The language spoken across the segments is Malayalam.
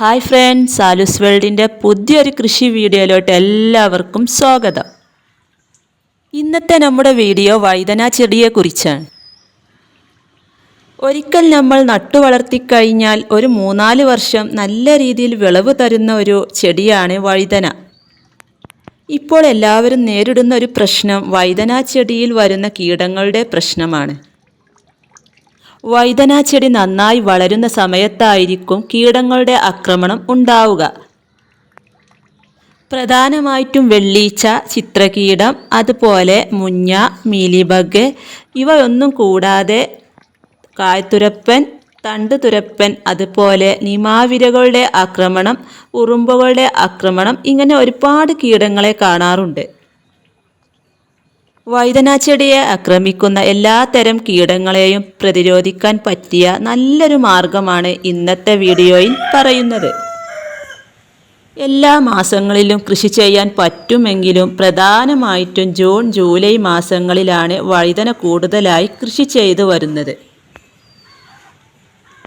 ഹായ് ഫ്രണ്ട്സ് സാലൂസ് വേൾഡിന്റെ പുതിയൊരു കൃഷി വീഡിയോയിലോട്ട് എല്ലാവർക്കും സ്വാഗതം. ഇന്നത്തെ നമ്മുടെ വീഡിയോ വഴുതന ചെടിയെക്കുറിച്ചാണ് ഒരിക്കൽ നമ്മൾ നട്ടു വളർത്തിക്കഴിഞ്ഞാൽ ഒരു മൂന്നാൽ വർഷം നല്ല രീതിയിൽ വിളവ് തരുന്ന ഒരു ചെടിയാണ് വഴുതന. ഇപ്പോൾ എല്ലാവരും നേരിടുന്ന ഒരു പ്രശ്നം വഴുതന ചെടിയിൽ വരുന്ന കീടങ്ങളുടെ പ്രശ്നമാണ്. വഴുതന ചെടി നന്നായി വളരുന്ന സമയത്തായിരിക്കും കീടങ്ങളുടെ ആക്രമണം ഉണ്ടാവുക. പ്രധാനമായിട്ടും വെള്ളീച്ച ചിത്രകീടം അതുപോലെ മുഞ്ഞ മീലിബഗ് ഇവയൊന്നും കൂടാതെ കായ്ത്തുരപ്പൻ തണ്ടുതുരപ്പൻ അതുപോലെ നിമാവിരകളുടെ ആക്രമണം ഉറുമ്പുകളുടെ ആക്രമണം ഇങ്ങനെ ഒരുപാട് കീടങ്ങളെ കാണാറുണ്ട്. വഴുതനാച്ചെടിയെ ആക്രമിക്കുന്ന എല്ലാ തരം കീടങ്ങളെയും പ്രതിരോധിക്കാൻ പറ്റിയ നല്ലൊരു മാർഗമാണ് ഇന്നത്തെ വീഡിയോയിൽ പറയുന്നത്. എല്ലാ മാസങ്ങളിലും കൃഷി ചെയ്യാൻ പറ്റുമെങ്കിലും പ്രധാനമായിട്ടും ജൂൺ ജൂലൈ മാസങ്ങളിലാണ് വഴുതന കൂടുതലായി കൃഷി ചെയ്തു വരുന്നത്.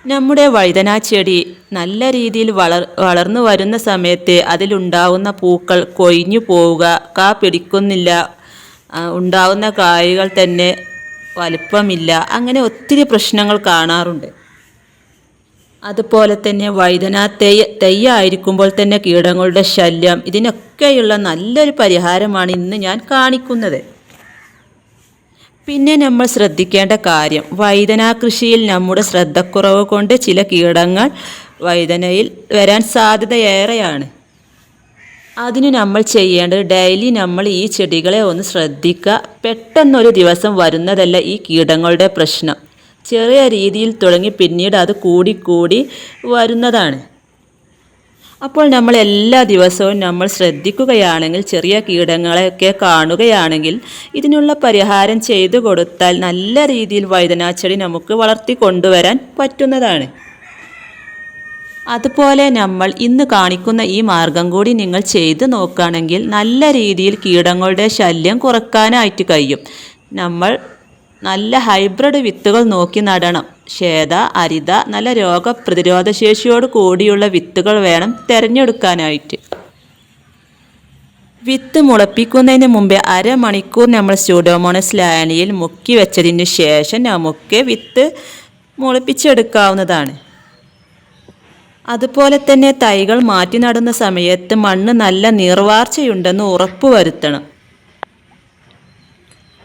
നമ്മുടെ വഴുതന ചെടി നല്ല രീതിയിൽ വളർ വളർന്നു വരുന്ന സമയത്ത് അതിലുണ്ടാവുന്ന പൂക്കൾ കൊഴിഞ്ഞു പോവുക കാ പിടിക്കുന്നില്ല ഉണ്ടാവുന്ന കായകൾ തന്നെ വലിപ്പമില്ല. അങ്ങനെ ഒത്തിരി പ്രശ്നങ്ങൾ കാണാറുണ്ട്. അതുപോലെ തന്നെ വൈദന തെയ്യ തെയ്യായിരിക്കുമ്പോൾ തന്നെ കീടങ്ങളുടെ ശല്യം ഇതിനൊക്കെയുള്ള നല്ലൊരു പരിഹാരമാണ് ഇന്ന് ഞാൻ കാണിക്കുന്നത്. പിന്നെ നമ്മൾ ശ്രദ്ധിക്കേണ്ട കാര്യം വൈദന കൃഷിയിൽ നമ്മുടെ ശ്രദ്ധക്കുറവ് കൊണ്ട് ചില കീടങ്ങൾ വൈദനയിൽ വരാൻ സാധ്യതയേറെയാണ് അതിന് നമ്മൾ ചെയ്യേണ്ടത് ഡെയിലി നമ്മൾ ഈ ചെടികളെ ഒന്ന് ശ്രദ്ധിക്കുക. പെട്ടെന്നൊരു ദിവസം വരുന്നതല്ല ഈ കീടങ്ങളുടെ പ്രശ്നം. ചെറിയ രീതിയിൽ തുടങ്ങി പിന്നീട് അത് കൂടിക്കൂടി വരുന്നതാണ്. അപ്പോൾ നമ്മൾ എല്ലാ ദിവസവും നമ്മൾ ശ്രദ്ധിക്കുകയാണെങ്കിൽ ചെറിയ കീടങ്ങളെയൊക്കെ കാണുകയാണെങ്കിൽ ഇതിനുള്ള പരിഹാരം ചെയ്തു കൊടുത്താൽ നല്ല രീതിയിൽ വഴുതനാച്ചെടി നമുക്ക് വളർത്തി കൊണ്ടുവരാൻ പറ്റുന്നതാണ്. അതുപോലെ നമ്മൾ ഇന്ന് കാണിക്കുന്ന ഈ മാർഗം കൂടി നിങ്ങൾ ചെയ്തു നോക്കുകയാണെങ്കിൽ നല്ല രീതിയിൽ കീടങ്ങളുടെ ശല്യം കുറക്കാനായിട്ട് കഴിയും. നമ്മൾ നല്ല ഹൈബ്രിഡ് വിത്തുകൾ നോക്കി നടണം. ശ്വേത അരിത നല്ല രോഗപ്രതിരോധ ശേഷിയോട് കൂടിയുള്ള വിത്തുകൾ വേണം തിരഞ്ഞെടുക്കാനായിട്ട്. വിത്ത് മുളപ്പിക്കുന്നതിന് മുമ്പേ അരമണിക്കൂർ നമ്മൾ സ്യൂഡോമോണസ് ലായനിയിൽ മുക്കി വെച്ചതിന് ശേഷം നമുക്ക് വിത്ത് മുളപ്പിച്ചെടുക്കാവുന്നതാണ്. അതുപോലെ തന്നെ തൈകൾ മാറ്റി നടുന്ന സമയത്ത് മണ്ണ് നല്ല നീർവാർച്ചയുണ്ടെന്ന് ഉറപ്പുവരുത്തണം.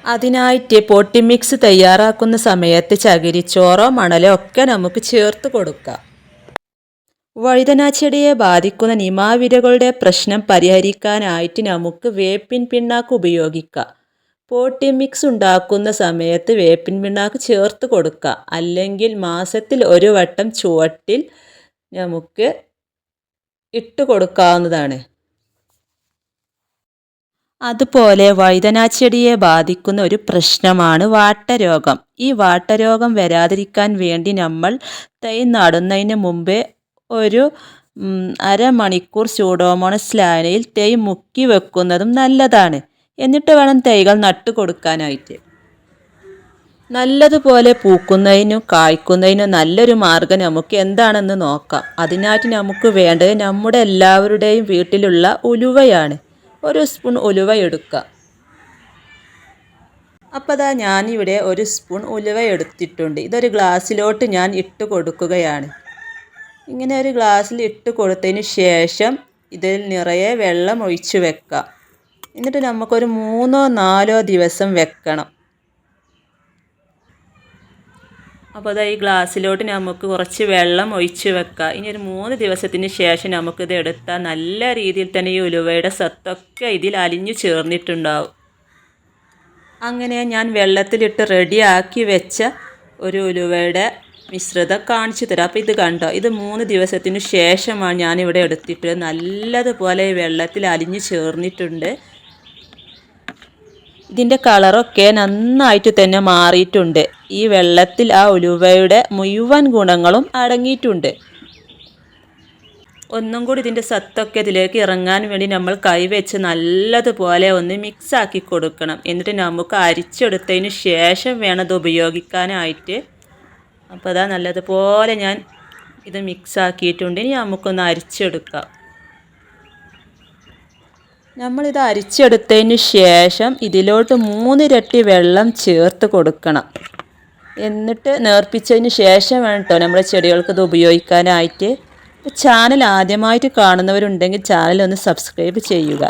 അതിനായിട്ട് പൊട്ടി മിക്സ് തയ്യാറാക്കുന്ന സമയത്ത് ചകിരിച്ചോറോ മണലോ ഒക്കെ നമുക്ക് ചേർത്ത് കൊടുക്കാം. വഴുതന ചെടിയെ ബാധിക്കുന്ന നിമാവിരകളുടെ പ്രശ്നം പരിഹരിക്കാനായിട്ട് നമുക്ക് വേപ്പിൻ പിണ്ണാക്ക് ഉപയോഗിക്കാം. പോട്ടി മിക്സ് ഉണ്ടാക്കുന്ന സമയത്ത് വേപ്പിൻ പിണ്ണാക്ക് ചേർത്ത് കൊടുക്കുക അല്ലെങ്കിൽ മാസത്തിൽ ഒരു വട്ടം ചുവട്ടിൽ നമുക്ക് ഇട്ട് കൊടുക്കാവുന്നതാണ്. അതുപോലെ വഴുതനാച്ചെടിയെ ബാധിക്കുന്ന ഒരു പ്രശ്നമാണ് വാട്ടരോഗം. ഈ വാട്ടരോഗം വരാതിരിക്കാൻ വേണ്ടി നമ്മൾ തൈ നടുന്നതിന് മുമ്പേ ഒരു അരമണിക്കൂർ സ്യൂഡോമോണസ് ലായനയിൽ തൈ മുക്കി വെക്കുന്നതും നല്ലതാണ്. എന്നിട്ട് വേണം തൈകൾ നട്ടു കൊടുക്കാനായിട്ട് നല്ലതുപോലെ പൂക്കുന്നതിനും കായ്ക്കുന്നതിനും നല്ലൊരു മാർഗം നമുക്ക് എന്താണെന്ന് നോക്കാം. അതിനായിട്ട് നമുക്ക് വേണ്ടത് നമ്മുടെ എല്ലാവരുടെയും വീട്ടിലുള്ള ഉലുവയാണ്. ഒരു സ്പൂൺ ഉലുവ എടുക്കുക. അപ്പോൾ അതാ ഞാനിവിടെ ഒരു സ്പൂൺ ഉലുവ എടുത്തിട്ടുണ്ട്. ഇതൊരു ഗ്ലാസ്സിലോട്ട് ഞാൻ ഇട്ട് കൊടുക്കുകയാണ്. ഇങ്ങനെ ഒരു ഗ്ലാസ്സിൽ ഇട്ട് കൊടുത്തതിന് ശേഷം ഇതിൽ നിറയെ വെള്ളം ഒഴിച്ച് വെക്കാം. എന്നിട്ട് നമുക്കൊരു മൂന്നോ നാലോ ദിവസം വെക്കണം. അപ്പോൾ അതായത് ഈ ഗ്ലാസ്സിലോട്ട് നമുക്ക് കുറച്ച് വെള്ളം ഒഴിച്ച് വെക്കാം. ഇനി ഒരു മൂന്ന് ദിവസത്തിന് ശേഷം നമുക്കിത് എടുത്താൽ നല്ല രീതിയിൽ തന്നെ ഈ ഉലുവയുടെ സത്തൊക്കെ ഇതിൽ അലിഞ്ഞു ചേർന്നിട്ടുണ്ടാവും. അങ്ങനെ ഞാൻ വെള്ളത്തിലിട്ട് റെഡിയാക്കി വെച്ച ഒരു ഉലുവയുടെ മിശ്രിതം കാണിച്ചു തരാം. അപ്പോൾ ഇത് കണ്ടോ? ഇത് മൂന്ന് ദിവസത്തിന് ശേഷമാണ് ഞാനിവിടെ എടുത്തിട്ട് നല്ലതുപോലെ വെള്ളത്തിൽ അലിഞ്ഞു ചേർന്നിട്ടുണ്ട്. ഇതിന്റെ കളറൊക്കെ നന്നായിട്ട് തന്നെ മാറിയിട്ടുണ്ട്. ഈ വെള്ളത്തിൽ ആ ഉലുവയുടെ മുഴുവൻ ഗുണങ്ങളും അടങ്ങിയിട്ടുണ്ട്. ഒന്നും കൂടി ഇതിന്റെ സത്തൊക്കെ ഇതിലേക്ക് ഇറങ്ങാൻ വേണ്ടി നമ്മൾ കൈവച്ച് നല്ലതുപോലെ ഒന്ന് മിക്സ് ആക്കി കൊടുക്കണം. എന്നിട്ട് നമുക്ക് അരിച്ചെടുത്തതിന് ശേഷം വേണം ഇത് ഉപയോഗിക്കാനായിട്ട്. അപ്പോൾ അതാ നല്ലതുപോലെ ഞാൻ ഇത് മിക്സ് ആക്കിയിട്ടുണ്ട്. ഇനി നമുക്കൊന്ന് അരിച്ചെടുക്കാം. നമ്മളിത് അരിച്ചെടുത്തതിന് ശേഷം ഇതിലോട്ട് മൂന്നിരട്ടി വെള്ളം ചേർത്ത് കൊടുക്കണം. എന്നിട്ട് നേർപ്പിച്ചതിന് ശേഷം വേണം കേട്ടോ നമ്മുടെ ചെടികൾക്ക് ഇത് ഉപയോഗിക്കാനായിട്ട്. ചാനൽ ആദ്യമായിട്ട് കാണുന്നവരുണ്ടെങ്കിൽ ചാനൽ ഒന്ന് സബ്സ്ക്രൈബ് ചെയ്യുക.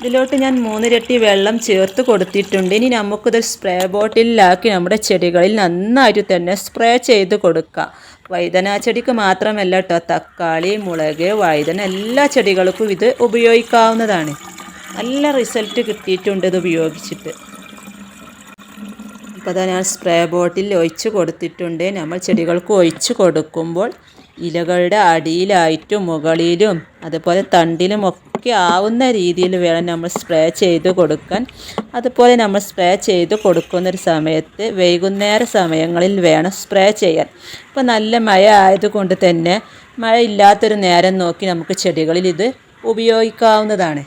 ഇതിലോട്ട് ഞാൻ മൂന്നിരട്ടി വെള്ളം ചേർത്ത് കൊടുത്തിട്ടുണ്ട്. ഇനി നമുക്കിത് സ്പ്രേ ബോട്ടിലാക്കി നമ്മുടെ ചെടികളിൽ നന്നായിട്ട് തന്നെ സ്പ്രേ ചെയ്ത് കൊടുക്കാം. വൈദന ചെടിക്ക് മാത്രമല്ല കേട്ടോ തക്കാളി മുളക് വൈദന എല്ലാ ചെടികൾക്കും ഇത് ഉപയോഗിക്കാവുന്നതാണ്. നല്ല റിസൾട്ട് കിട്ടിയിട്ടുണ്ട് ഇത് ഉപയോഗിച്ചിട്ട്. അപ്പോൾ അതാ ഞാൻ സ്പ്രേ ബോട്ടിൽ ഒഴിച്ച് കൊടുത്തിട്ടുണ്ട്. നമ്മൾ ചെടികൾക്ക് ഒഴിച്ച് കൊടുക്കുമ്പോൾ ഇലകളുടെ അടിയിലായിട്ടും മുകളിലും അതുപോലെ തണ്ടിലും ഒക്കെ ആവുന്ന രീതിയിൽ വേണം നമ്മൾ സ്പ്രേ ചെയ്ത് കൊടുക്കാൻ. അതുപോലെ നമ്മൾ സ്പ്രേ ചെയ്ത് കൊടുക്കുന്ന ഒരു സമയത്ത് വൈകുന്നേര സമയങ്ങളിൽ വേണം സ്പ്രേ ചെയ്യാൻ. ഇപ്പോൾ നല്ല മഴ ആയതുകൊണ്ട് തന്നെ മഴ ഇല്ലാത്തൊരു നേരം നോക്കി നമുക്ക് ചെടികളിൽ ഇത് ഉപയോഗിക്കാവുന്നതാണ്.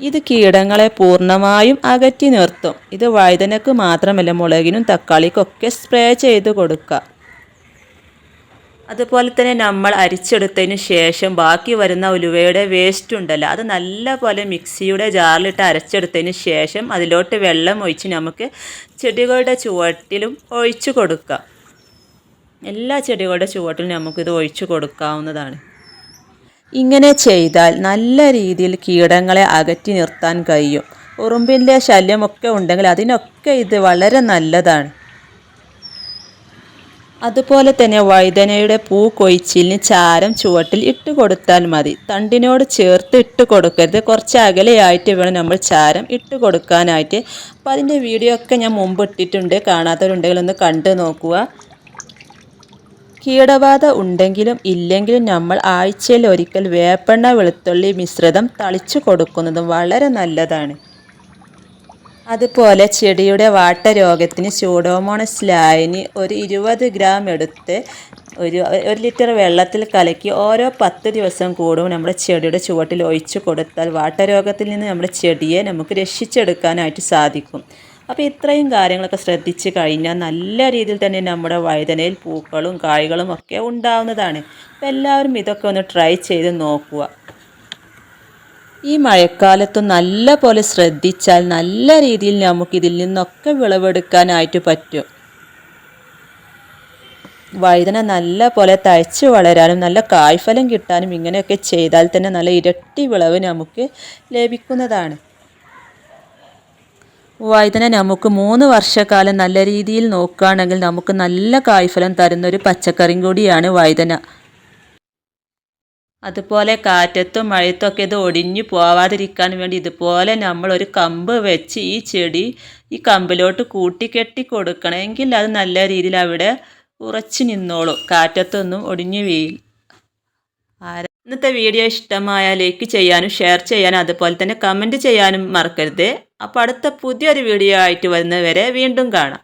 ഇത് കീടങ്ങളെ പൂർണമായും അകറ്റി നിർത്തും. ഇത് വഴുതനക്ക് മാത്രമല്ല മുളകിനും തക്കാളിക്കൊക്കെ സ്പ്രേ ചെയ്ത് കൊടുക്കുക. അതുപോലെ തന്നെ നമ്മൾ അരിച്ചെടുത്തതിന് ശേഷം ബാക്കി വരുന്ന ഉലുവയുടെ വേസ്റ്റ് ഉണ്ടല്ലോ അത് നല്ലപോലെ മിക്സിയുടെ ജാറിലിട്ട് അരച്ചെടുത്തതിന് ശേഷം അതിലോട്ട് വെള്ളം ഒഴിച്ച് നമുക്ക് ചെടികളുടെ ചുവട്ടിലും ഒഴിച്ചു കൊടുക്കാം. എല്ലാ ചെടികളുടെ ചുവട്ടിലും നമുക്കിത് ഒഴിച്ചു കൊടുക്കാവുന്നതാണ്. ഇങ്ങനെ ചെയ്താൽ നല്ല രീതിയിൽ കീടങ്ങളെ അകറ്റി നിർത്താൻ കഴിയും. ഉറുമ്പിന്റെ ശല്യമൊക്കെ ഉണ്ടെങ്കിൽ അതിനൊക്കെ ഇത് വളരെ നല്ലതാണ്. അതുപോലെ തന്നെ വഴുതനയുടെ പൂ കൊയ്ച്ചിലിന് ചാരം ചുവട്ടിൽ ഇട്ട് കൊടുത്താൽ മതി. തണ്ടിനോട് ചേർത്ത് ഇട്ട് കൊടുക്കരുത്. കുറച്ച് അകലെയായിട്ട് വേണം നമ്മൾ ചാരം ഇട്ട് കൊടുക്കാനായിട്ട്. അപ്പോൾ അതിന്റെ വീഡിയോ ഒക്കെ ഞാൻ മുമ്പ് ഇട്ടിട്ടുണ്ട്. കാണാത്തവരുണ്ടെങ്കിൽ ഒന്ന് കണ്ടു നോക്കുക. കീടബാധ ഉണ്ടെങ്കിലും ഇല്ലെങ്കിലും നമ്മൾ ആഴ്ചയിൽ ഒരിക്കൽ വേപ്പെണ്ണ വെളുത്തുള്ളി മിശ്രിതം തളിച്ചു കൊടുക്കുന്നതും വളരെ നല്ലതാണ്. അതുപോലെ ചെടിയുടെ വാട്ടരോഗത്തിന് സ്യൂഡോമോണസ് ലായനി ഒരു ഇരുപത് ഗ്രാം എടുത്ത് ഒരു ഒരു ലിറ്റർ വെള്ളത്തിൽ കലക്കി ഓരോ പത്ത് ദിവസം കൂടും നമ്മുടെ ചെടിയുടെ ചുവട്ടിൽ ഒഴിച്ചു കൊടുത്താൽ വാട്ടരോഗത്തിൽ നിന്ന് നമ്മുടെ ചെടിയെ നമുക്ക് രക്ഷിച്ചെടുക്കാനായിട്ട് സാധിക്കും. അപ്പോൾ ഇത്രയും കാര്യങ്ങളൊക്കെ ശ്രദ്ധിച്ച് കഴിഞ്ഞാൽ നല്ല രീതിയിൽ തന്നെ നമ്മുടെ വഴുതനയിൽ പൂക്കളും കായ്കളും ഒക്കെ ഉണ്ടാവുന്നതാണ്. അപ്പോൾ എല്ലാവരും ഇതൊക്കെ ഒന്ന് ട്രൈ ചെയ്ത് നോക്കുക. ഈ മഴക്കാലത്ത് നല്ല പോലെ ശ്രദ്ധിച്ചാൽ നല്ല രീതിയിൽ നമുക്ക് ഇതിൽ നിന്നൊക്കെ വിളവെടുക്കാനായിട്ട് പറ്റും. വഴുതന നല്ല പോലെ തഴച്ച് വളരാനും നല്ല കായ്ഫലം കിട്ടാനും ഇങ്ങനെയൊക്കെ ചെയ്താൽ തന്നെ നല്ല ഇരട്ടി വിളവ് നമുക്ക് ലഭിക്കുന്നതാണ്. വഴുതന നമുക്ക് മൂന്ന് വർഷക്കാലം നല്ല രീതിയിൽ നോക്കുകയാണെങ്കിൽ നമുക്ക് നല്ല കായ്ഫലം തരുന്ന ഒരു പച്ചക്കറിയും കൂടിയാണ് വഴുതന. അതുപോലെ കാറ്റത്തും മഴയത്തൊക്കെ ഇത് ഒടിഞ്ഞു പോവാതിരിക്കാൻ വേണ്ടി ഇതുപോലെ നമ്മൾ ഒരു കമ്പ് വെച്ച് ഈ ചെടി ഈ കമ്പിലോട്ട് കൂട്ടിക്കെട്ടി കൊടുക്കണമെങ്കിൽ അത് നല്ല രീതിയിൽ അവിടെ ഉറച്ചു നിന്നോളും. കാറ്റത്തൊന്നും ഒടിഞ്ഞു വീഴില്ല ഇന്നത്തെ വീഡിയോ ഇഷ്ടമായ ലൈക്ക് ചെയ്യാനും ഷെയർ ചെയ്യാനും അതുപോലെ തന്നെ കമന്റ് ചെയ്യാനും മറക്കരുത്. അപ്പോൾ അടുത്ത പുതിയൊരു വീഡിയോ ആയിട്ട് വരുന്നവരെ വീണ്ടും കാണാം.